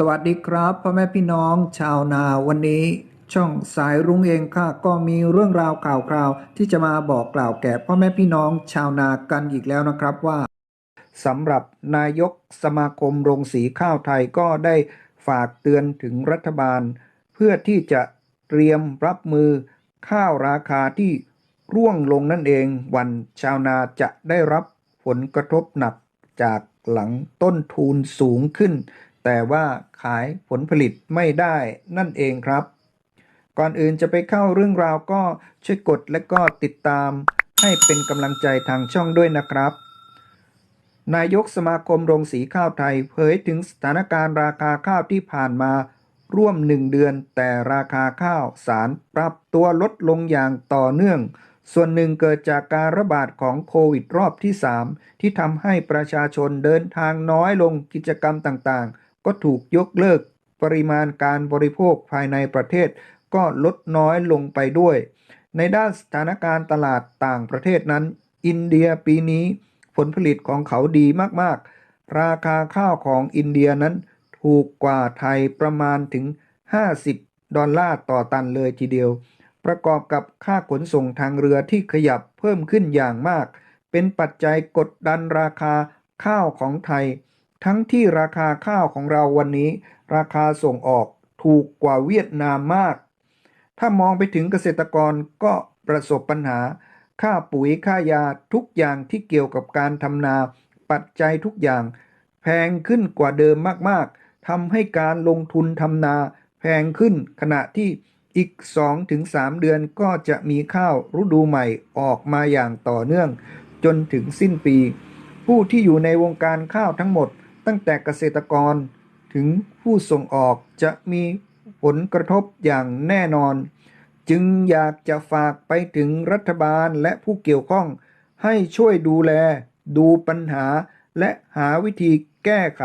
สวัสดีครับพ่อแม่พี่น้องชาวนาวันนี้ ช่องสายรุ้งเองค่ะ ก็มีเรื่องราวข่าวคราว ที่จะมาบอกกล่าวแก่พ่อแม่พี่น้องชาวนากันอีกแล้วนะครับว่าสำหรับนายกสมาคมโรงสีข้าวไทยก็ได้ฝากเตือนถึงรัฐบาล เพื่อที่จะเตรียมรับมือข้าวราคาที่ร่วงลงนั่นเอง วันชาวนาจะได้รับผลกระทบหนักจากหลังต้นทุนสูงขึ้น แต่ว่าขายผลผลิตไม่ได้นั่นเองครับ ก่อนอื่นจะไปเข้าเรื่องราวก็ช่วยกดและก็ติดตาม ให้เป็นกำลังใจทางช่องด้วยนะครับ นายกสมาคมโรงสีข้าวไทยเผยถึงสถานการณ์ราคาข้าวที่ผ่านมาร่วมหนึ่งเดือน แต่ราคาข้าวสารปรับตัวลดลงอย่างต่อเนื่อง ส่วนหนึ่งเกิดจากการระบาดของโควิดรอบที่ 3 ที่ทำให้ประชาชนเดินทางน้อยลงกิจกรรมต่างๆ ก็ถูกยกเลิกปริมาณการบริโภคภายในประเทศ ก็ลดน้อยลงไปด้วย ในด้านสถานการณ์ตลาดต่างประเทศนั้น อินเดียปีนี้ผลผลิตของเขาดีมากๆ ราคาข้าวของอินเดียนั้นถูกกว่าไทยประมาณถึง 50 ดอลลาร์ต่อตันเลยทีเดียว ประกอบกับค่าขนส่งทางเรือที่ขยับเพิ่มขึ้นอย่างมาก เป็นปัจจัยกดดันราคาข้าวของไทย ทั้งที่ราคาข้าวของเราวันนี้ ราคาส่งออกถูกกว่าเวียดนามมาก ถ้ามองไปถึงเกษตรกรก็ประสบปัญหา ค่าปุ๋ยค่ายาทุกอย่างที่เกี่ยวกับการทำนา ปัจจัยทุกอย่าง แพงขึ้นกว่าเดิมมากๆทำให้การลงทุนทำนา แพงขึ้นขณะที่อีก 2-3 เดือนก็จะมีข้าวฤดูใหม่ออกมาอย่างต่อเนื่อง จนถึงสิ้นปี ผู้ที่อยู่ในวงการข้าวทั้งหมด ตั้งแต่เกษตรกรถึงผู้ส่งออกจะมีผลกระทบอย่างแน่นอน จึงอยากจะฝากไปถึงรัฐบาลและผู้เกี่ยวข้อง ให้ช่วยดูแล ดูปัญหา และหาวิธีแก้ไข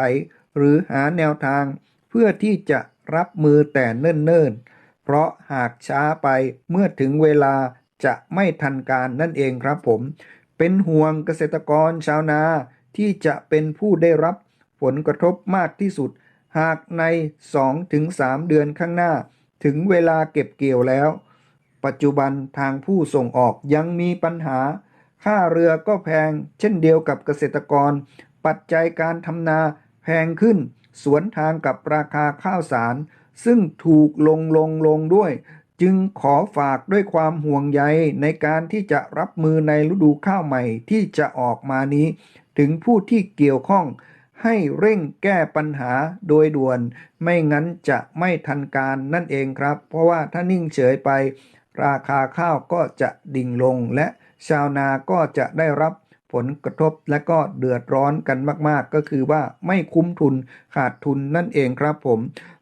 หรือหาแนวทาง เพื่อที่จะรับมือแต่เนิ่นๆ เพราะหากช้าไปเมื่อถึงเวลาจะไม่ทันการนั่นเองครับผม เป็นห่วงเกษตรกรชาวนาที่จะเป็นผู้ได้รับ ผลกระทบมากที่สุด หากใน 2-3 เดือนข้างหน้า ถึงเวลาเก็บเกี่ยวแล้ว ปัจจุบันทางผู้ส่งออกยังมีปัญหา ค่าเรือก็แพง เช่นเดียวกับเกษตรกร ปัจจัยการทำนาแพงขึ้น สวนทางกับราคาข้าวสาร ซึ่งถูกลงลงลงด้วยจึงขอฝากด้วยความห่วงใยในการที่จะรับมือในฤดูข้าวใหม่ที่จะออกมานี้ ถึงผู้ที่เกี่ยวข้อง ให้เร่งแก้ปัญหาโดยด่วน ไม่งั้นจะไม่ทันการนั่นเองครับ เพราะว่าถ้านิ่งเฉยไป ราคาข้าวก็จะดิ่งลง และชาวนาก็จะได้รับผลกระทบและก็เดือดร้อนกันมากๆ ก็คือว่าไม่คุ้มทุนขาดทุนนั่นเองครับผม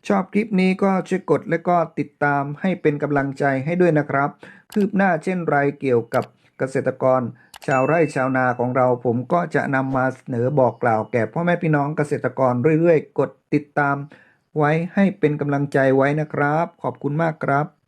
ชอบคลิปนี้ก็ช่วยกดและก็ติดตามให้เป็นกำลังใจให้ด้วยนะครับ คืบหน้าเช่นไรเกี่ยวกับเกษตรกร ชาวไร่ชาวนาของเราผมก็จะนำมาเสนอบอกกล่าวแก่พ่อแม่พี่น้องเกษตรกรเรื่อยๆ กดติดตามไว้ให้เป็นกำลังใจไว้นะครับ ขอบคุณมากครับ